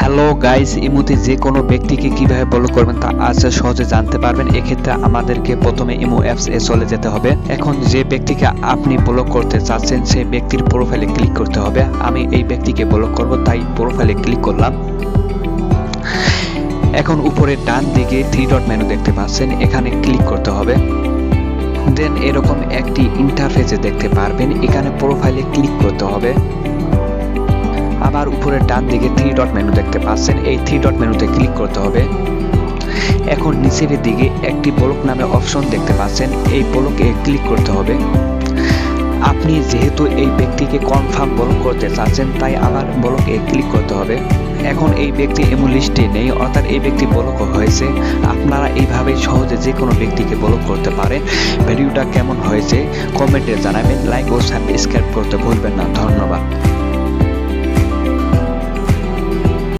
Hello guys ইমোতে, যে কোনো ব্যক্তিকে কীভাবে ব্লক করবেন তা আজ সহজে জানতে পারবেন। এক্ষেত্রে আমাদেরকে প্রথমে ইমো অ্যাপস এ চলে যেতে হবে। এখন যে ব্যক্তিকে আপনি ব্লক করতে চাচ্ছেন, সেই ব্যক্তির প্রোফাইলে ক্লিক করতে হবে। আমি এই ব্যক্তিকে ব্লক করব, তাই প্রোফাইলে ক্লিক করলাম। এখন উপরে ডান দিকে থ্রি ডট মেনু দেখতে পাচ্ছেন, এখানে ক্লিক করতে হবে। দেন এরকম একটি ইন্টারফেসে দেখতে পারবেন, এখানে প্রোফাইলে ক্লিক করতে হবে। আবার উপরে ডান দিকে থ্রি ডট মেনু দেখতে পাচ্ছেন। এই থ্রি ডট মেনুতে ক্লিক করতে হবে। এখন নিচের দিকে একটি ব্লক নামে অপশন দেখতে পাচ্ছেন। এই ব্লকে ক্লিক করতে হবে। আপনি যেহেতু এই ব্যক্তিকে কনফার্ম ব্লক করতে চাচ্ছেন, তাই আমার ব্লকে ক্লিক করতে হবে। এখন এই ব্যক্তি এমন লিস্টে নেই, অর্থাৎ এই ব্যক্তি ব্লক হয়েছে। আপনারা এইভাবে সহজে যে কোনো ব্যক্তিকে ব্লক করতে পারেন। ভিডিওটা কেমন হয়েছে কমেন্টে জানাবেন। লাইক ও সাবস্ক্রাইব করতে ভুলবেন না। ধন্যবাদ।